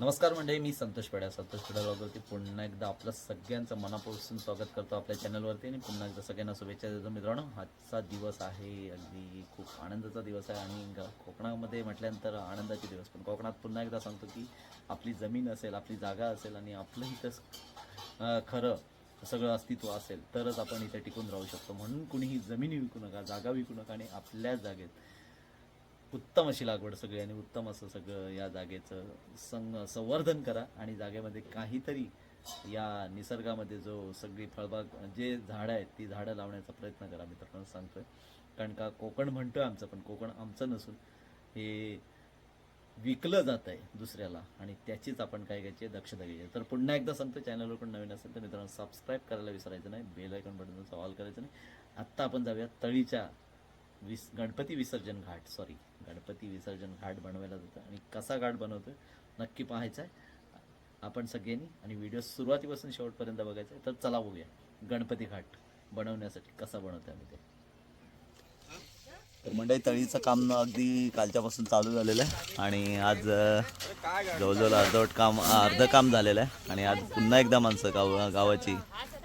नमस्कार मंडळी मी संतोष पेड्या संतोष पेड्या ब्लॉगवरती पुन्हा एकदा आपलं सगळ्यांचं मनापासून स्वागत करतो आपल्या चॅनलवरती आणि पुन्हा एकदा सगळ्यांना शुभेच्छा देतो. मित्रांनो आजचा दिवस आहे अगदी खूप आनंदाचा दिवस आहे आणि कोकणामध्ये म्हटल्यानंतर आनंदाचे दिवस. पण कोकणात पुन्हा एकदा सांगतो की आपली जमीन असेल आपली जागा असेल आणि आपलं इथं खरं सगळं अस्तित्व असेल तरच आपण इथे टिकून राहू शकतो. म्हणून कुणीही जमीन विकू नका जागा विकू नका आणि आपल्या जागेत उत्तम अशी लागवड सगळी आणि उत्तम असं सगळं या जागेचं संग संवर्धन करा आणि जागेमध्ये काहीतरी या निसर्गामध्ये जो सगळी फळबाग जे झाडं आहेत ती झाडं लावण्याचा प्रयत्न करा मित्रांनो सांगतोय. कारण का कोकण म्हणतोय आमचं पण कोकण आमचं नसून हे विकलं जात आहे दुसऱ्याला आणि त्याचीच आपण काय घ्यायची आहे, दक्षता घ्यायची आहे. तर पुन्हा एकदा सांगतो चॅनलवर पण नवीन असेल तर मित्रांनो सबस्क्राईब करायला विसरायचं नाही. बेल आयकॉन बटनचा ऑल करायचं नाही. आत्ता आपण जाऊया तळीच्या विस गणपती विसर्जन घाट सॉरी गणपती विसर्जन घाट बनवायला जातं आणि कसा घाट बनवतोय नक्की पाहायचा आहे. आपण सगळ्यांनी आणि व्हिडिओ सुरुवातीपासून शेवटपर्यंत बघायचा आहे तर चला बघूया गणपती घाट बनवण्यासाठी कसा बनवतोय आम्ही ते. तर मंडळी तळीचं काम अगदी कालच्यापासून चालू झालेलं आहे आणि आज जवळजवळ अर्धवट काम अर्ध काम झालेलं आहे आणि आज पुन्हा एकदा माणसं गाव गावाची.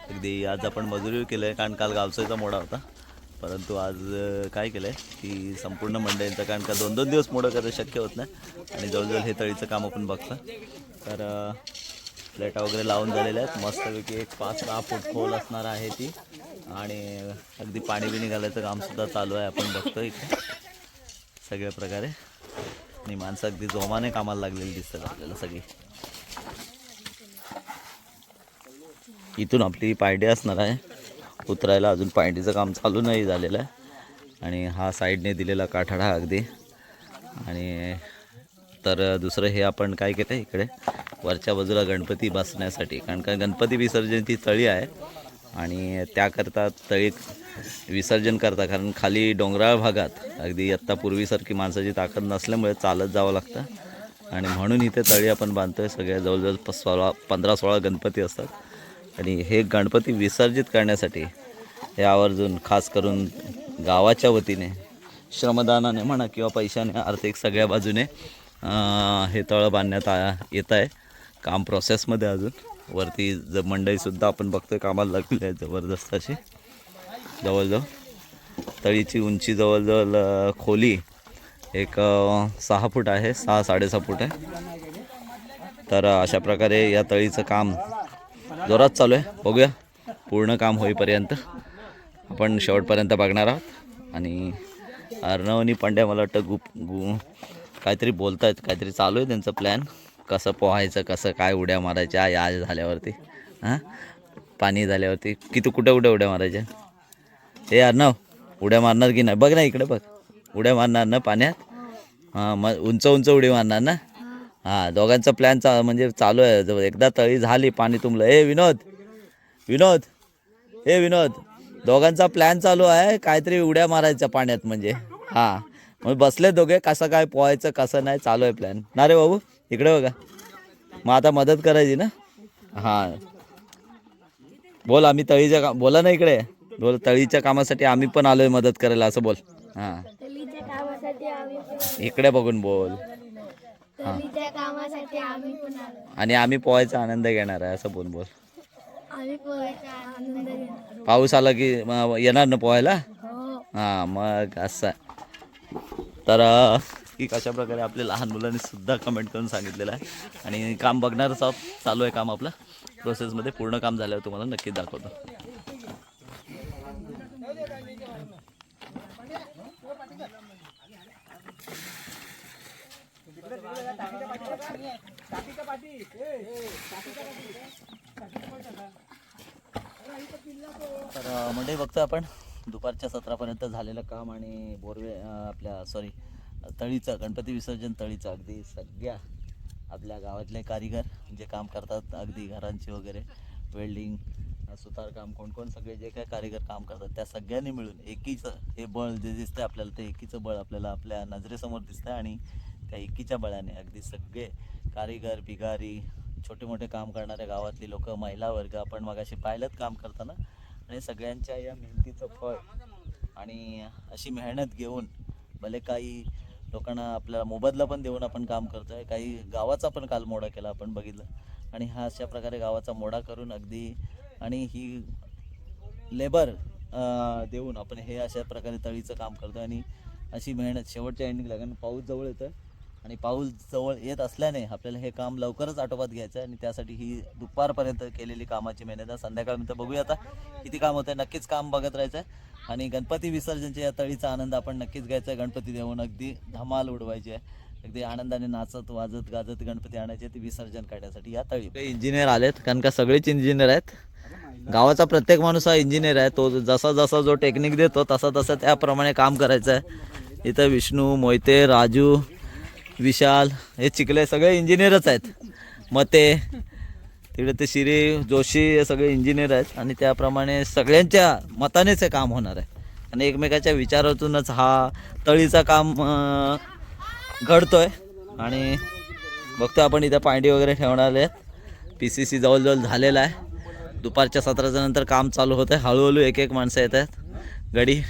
अगदी आज आपण मजुरी केलं आहे कारण काल गावसाचा मोडा होता. परंतु आज काय केलं आहे की संपूर्ण मंडळींचं कारण का दोन दोन दिवस मोडं करणं शक्य होत नाही आणि जवळजवळ हे तळीचं काम आपण बघतो तर प्लेटा वगैरे लावून झालेल्या आहेत. मस्तपैकी एक पाच सहा फूट खोल असणार आहे ती. आणि अगदी पाणी बिणी घालायचं कामसुद्धा चालू आहे. आपण बघतो इथे सगळ्या प्रकारे. आणि माणसं अगदी जोमाने कामाला लागलेली दिसतात आपल्याला सगळी. इथून आपली पायडी असणार आहे. उतरायला अजून पायडीचं काम चालू नाही झालेलं आहे. आणि हा साईडने दिलेला काठाडा अगदी. आणि तर दुसरं हे आपण काय केलं इकडे? वरच्या बाजूला गणपती बसण्यासाठी. कारण का गणपती विसर्जन ती तळी आहे. आणि त्याकरता तळी विसर्जन करता. कारण खाली डोंगराळ भागात अगदी आत्ता पूर्वीसारखी माणसाची ताकद नसल्यामुळे चालत जावं लागतं. आणि म्हणून इथे तळी आपण बांधतोय. सगळ्या जवळजवळ सोळा पंधरा सोळा गणपती असतात. आणि हे गणपती विसर्जित करण्यासाठी हे आवर्जून खास करून गावाच्या वतीने श्रमदानाने म्हणा किंवा पैशाने आर्थिक सगळ्या बाजूने हे तळं बांधण्यात आ येत आहे. काम प्रोसेसमध्ये अजून. वरती ज मंडईसुद्धा आपण बघतोय कामाला लागलेली आहे जबरदस्त अशी. जवळजवळ तळीची उंची जवळजवळ खोली एक सहा फूट आहे सहा साडेसहा फूट आहे. तर अशा प्रकारे या तळीचं काम जोरात चालू आहे. बघूया. पूर्ण काम होईपर्यंत. आपण शेवटपर्यंत बघणार आहोत. आणि अर्णव आणि मला वाटतं गुप गु काहीतरी बोलत आहेत काहीतरी चालू आहे त्यांचं प्लॅन कसं पोहायचं कसं काय उड्या मारायच्या या झाल्यावरती. हां? पाणी झाल्यावरती. किती कुठे कुठे उड्या मारायच्या? हे अर्णव उड्या मारणार की नाही? बघ ना इकडे बघ. उड्या मारणार ना पाण्यात? हां मग उंच उंच उडी मारणार ना? हां दोघांचा प्लॅन चा म्हणजे चालू आहे. जवळ एकदा तळी झाली पाणी तुंबलं. ए विनोद! विनोद! ए विनोद! दोघांचा प्लॅन चालू आहे. काहीतरी उड्या मारायच्या पाण्यात म्हणजे. हां. मग बसले दोघे कसं काय पोहायचं कसं नाही चालू आहे प्लॅन ना रे बाबू? इकडे बघा. मग आता मदत करायची ना? हां. बोल आम्ही तळीच्या का बोला ना इकडे. बोल तळीच्या कामासाठी आम्ही पण आलोय मदत करायला असं बोल. हां. इकडे बघून बोल. तलीच्या कामासाठी आम्ही पण आलो. आणि आम्ही पोहायचा आनंद घेणार आहे असं बोल बोल. आम्ही पोहायचा आनंद घेणार. पाऊस आला की येणार ना पोहायला? हो. हां मग असं तर अ, की कशा प्रकारे आपल्या लहान मुलांनी सुद्धा कमेंट करून सांगितलेलं आहे. आणि काम बघणारच आहोत. चालू आहे काम आपलं. प्रोसेसमध्ये पूर्ण काम झाल्यावर तुम्हाला नक्कीच दाखवतो. तर म्हणजे बघतो आपण. दुपारच्या सत्रापर्यंत झालेलं काम आणि बोरवे आपल्या सॉरी तळीचं गणपती विसर्जन तळीचं. अगदी सगळ्या आपल्या गावातले कारीगर जे काम करतात अगदी घरांचे वगैरे वेल्डिंग सुतारकाम कोण कोण सगळे जे काय कारीगर काम करतात त्या सगळ्यांनी मिळून एकीचं हे बळ जे दिसतंय आपल्याला ते एकीचं बळ आपल्याला आपल्या नजरेसमोर दिसतंय आणि त्या एकीच्या बळाने. अगदी सगळे कारीगर बिगारी छोटे मोठे काम करणाऱ्या गावातली लोक महिला वर्ग आपण मगाशी पाहिलं काम करताना. आणि सगळ्यांच्या या मेहनतीचं फळ आणि अशी मेहनत घेऊन भले काही लोकांना आपल्याला मोबदला पण देऊन आपण काम करतो आहे काही गावाचा पण काल मोडा केला आपण बघितलं. आणि हा अशा प्रकारे गावाचा मोडा करून अगदी आणि ही लेबर देऊन आपण हे अशा प्रकारे तळीचं काम करतो आणि अशी मेहनत शेवटच्या एंडिंगला कारण पाऊस जवळ येतं आणि पाऊल जवळ येत असल्याने आपल्याला हे काम लवकरच आटोपात घ्यायचं आहे आणि त्यासाठी ही दुपारपर्यंत केलेली कामाची मेहनत आहे. संध्याकाळनंतर बघूया आता किती काम होतं आहे नक्कीच काम बघत राहायचं आहे. आणि गणपती विसर्जनच्या या तळीचा आनंद आपण नक्कीच घ्यायचा आहे. गणपती देऊन अगदी धमाल उडवायची आहे. अगदी आनंदाने नाचत वाजत गाजत गणपती आणायचे ते विसर्जन काढण्यासाठी या तळी. इंजिनियर आलेत कारण का सगळेच इंजिनियर आहेत. गावाचा प्रत्येक माणूस हा इंजिनियर आहे. तो जसा जसा जो टेक्निक देतो तसा तसा त्याप्रमाणे काम करायचं आहे. इथं विष्णू मोहिते राजू विशाल हे चिखले सगळे इंजिनियरच आहेत. मते तिकडे ते शिरी जोशी हे सगळे इंजिनियर आहेत आणि त्याप्रमाणे सगळ्यांच्या मतानेच हे काम होणार आहे. आणि एकमेकाच्या विचारातूनच हा तळीचा काम घडतो आहे आणि बघतो आपण इथं पांडी वगैरे ठेवणार आहेत. पी सी सी जवळजवळ झालेला आहे. दुपारच्या सत्राच्या नंतर काम चालू होतं आहे हळूहळू एक एक माणसं येत आहेत. गडी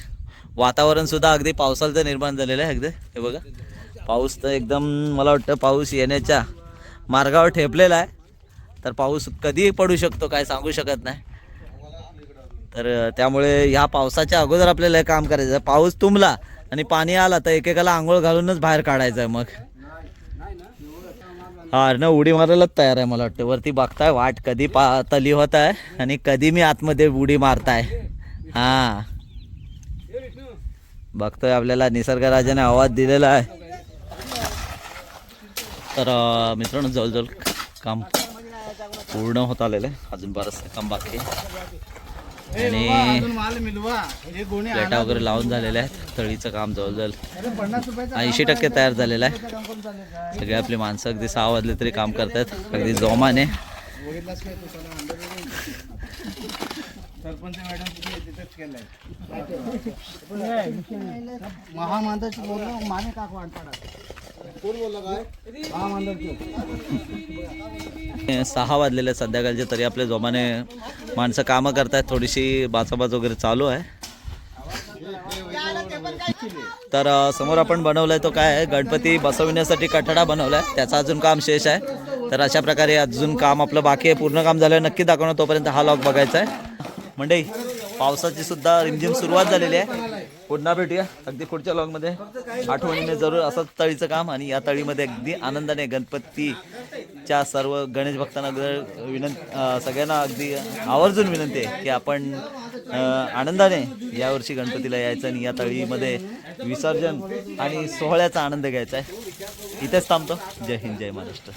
वातावरणसुद्धा अगदी पावसाचं निर्माण झालेलं आहे अगदी. हे बघा. पाऊस तर एकदम मला वाटतं पाऊस येण्याच्या मार्गावर ठेपलेला आहे. तर पाऊस कधीही पडू शकतो काय सांगू शकत नाही. तर त्यामुळे ह्या पावसाच्या अगोदर आपल्याला हे काम करायचं आहे. पाऊस तुंबला आणि पाणी आला तर एकेकाला आंघोळ घालूनच बाहेर काढायचं आहे मग. हा ना उडी मारायलाच तयार आहे मला वाटतं. वरती बघताय वाट कधी पा तली होत आहे आणि कधी मी आतमध्ये उडी मारताय. हा. बघतोय आपल्याला निसर्गराजाने आवाज दिलेला आहे. तर मित्रांनो जवळजवळ काम पूर्ण होत आलेलं आहे. अजून बरंचसं काम बाकी आणि प्लेटा वगैरे लावून झालेल्या आहेत. तळीचं काम जवळजवळ ऐंशी टक्के तयार झालेलं आहे. सगळे आपली माणसं अगदी सहा वाजले तरी काम करतात अगदी जोमाने. सरपंच मॅडम सहा वाजलेले संध्याकाळचे तरी आपले जोमाने माणसं कामं करतायत थोडीशी बाचाबाच वगैरे चालू आहे. तर समोर आपण बनवलाय तो काय आहे? गणपती बसवण्यासाठी कठडा बनवलाय त्याचा अजून काम शेष आहे. तर अशा प्रकारे अजून काम आपलं बाकी आहे पूर्ण काम झालं नक्की दाखवणं तोपर्यंत हा लॉक बघायचा आहे. म्हणजे पावसाची सुद्धा रिमझिम सुरुवात झालेली आहे. पुन्हा भेटूया. अगदी पुढच्या लॉगमध्ये आठवणीने जरूर असं तळीचं काम आणि या तळीमध्ये अगदी आनंदाने गणपतीच्या सर्व गणेश भक्तांना विनं विनंती सगळ्यांना अगदी आवर्जून विनंती आहे की आपण आनंदाने यावर्षी गणपतीला यायचं आणि या तळीमध्ये विसर्जन आणि सोहळ्याचा आनंद घ्यायचा आहे. इथेच थांबतो. जय हिंद जय महाराष्ट्र.